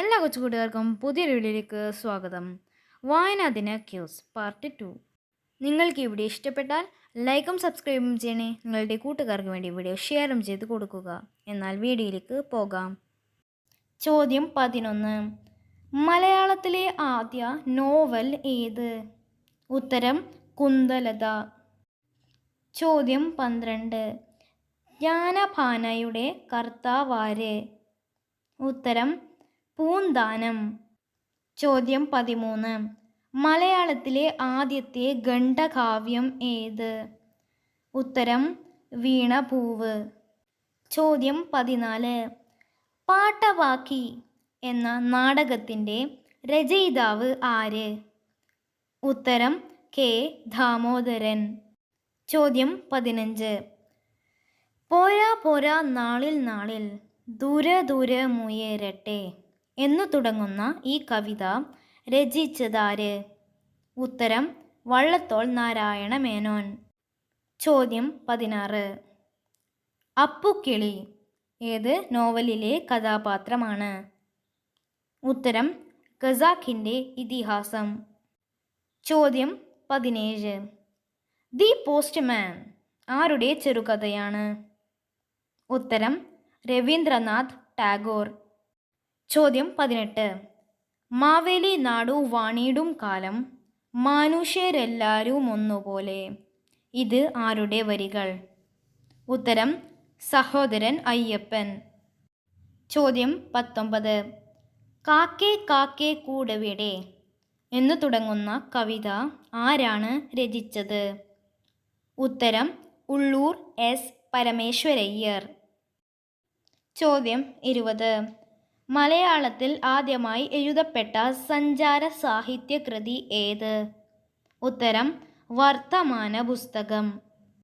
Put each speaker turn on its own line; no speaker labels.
എല്ലാ കൊച്ചുകൂട്ടുകാർക്കും പുതിയൊരു വീഡിയോയിലേക്ക് സ്വാഗതം. വായനാ ദിന ക്യൂസ് പാർട്ട് ടു നിങ്ങൾക്ക് വീഡിയോ ഇഷ്ടപ്പെട്ടാൽ ലൈക്കും സബ്സ്ക്രൈബും ചെയ്യണേ. നിങ്ങളുടെ കൂട്ടുകാർക്ക് വേണ്ടി വീഡിയോ ഷെയറും ചെയ്ത് കൊടുക്കുക. എന്നാൽ വീഡിയോയിലേക്ക് പോകാം. ചോദ്യം പതിനൊന്ന്. മലയാളത്തിലെ ആദ്യ നോവൽ ഏത്? ഉത്തരം കുന്തലത. ചോദ്യം പന്ത്രണ്ട്. ജ്ഞാനഭാനയുടെ കർത്താവാര് ഉത്തരം പൂന്താനം. ചോദ്യം പതിമൂന്ന്. മലയാളത്തിലെ ആദ്യത്തെ ഖണ്ഡകാവ്യം ഏത്? ഉത്തരം വീണപൂവ്. ചോദ്യം പതിനാല്. പാട്ടവാക്കി എന്ന നാടകത്തിന്റെ രചയിതാവ് ആര്? ഉത്തരം കെ. ദാമോദരൻ. ചോദ്യം പതിനഞ്ച്. പോരാ പോരാ നാളിൽ നാളിൽ ദൂരെ ദൂരെ മുയേരട്ടെ. എന്നു തുടങ്ങുന്ന ഈ കവിത രചിച്ചതാര്? ഉത്തരം വള്ളത്തോൾ നാരായണ മേനോൻ. ചോദ്യം പതിനാറ്. അപ്പുക്കിളി ഏത് നോവലിലെ കഥാപാത്രമാണ്? ഉത്തരം ഖസാഖിന്റെ ഇതിഹാസം. ചോദ്യം പതിനേഴ്. ദി പോസ്റ്റ്മാൻ ആരുടെ ചെറുകഥയാണ്? ഉത്തരം രവീന്ദ്രനാഥ് ടാഗോർ. ചോദ്യം പതിനെട്ട്. മാവേലി നാടു വാണിയിടും കാലം മാനുഷ്യരെല്ലാവരും ഒന്നുപോലെ ഇത് ആരുടെ വരികൾ? ഉത്തരം സഹോദരൻ അയ്യപ്പൻ. ചോദ്യം പത്തൊമ്പത്. കാക്കേ കാക്കേ കൂടവിടെ? എന്നു തുടങ്ങുന്ന കവിത ആരാണ് രചിച്ചത്? ഉത്തരം ഉള്ളൂർ എസ്. പരമേശ്വരയ്യർ. ചോദ്യം ഇരുപത്. മലയാളത്തിൽ ആദ്യമായി എഴുതപ്പെട്ട സഞ്ചാര സാഹിത്യകൃതി ഏത്? ഉത്തരം വർത്തമാന പുസ്തകം.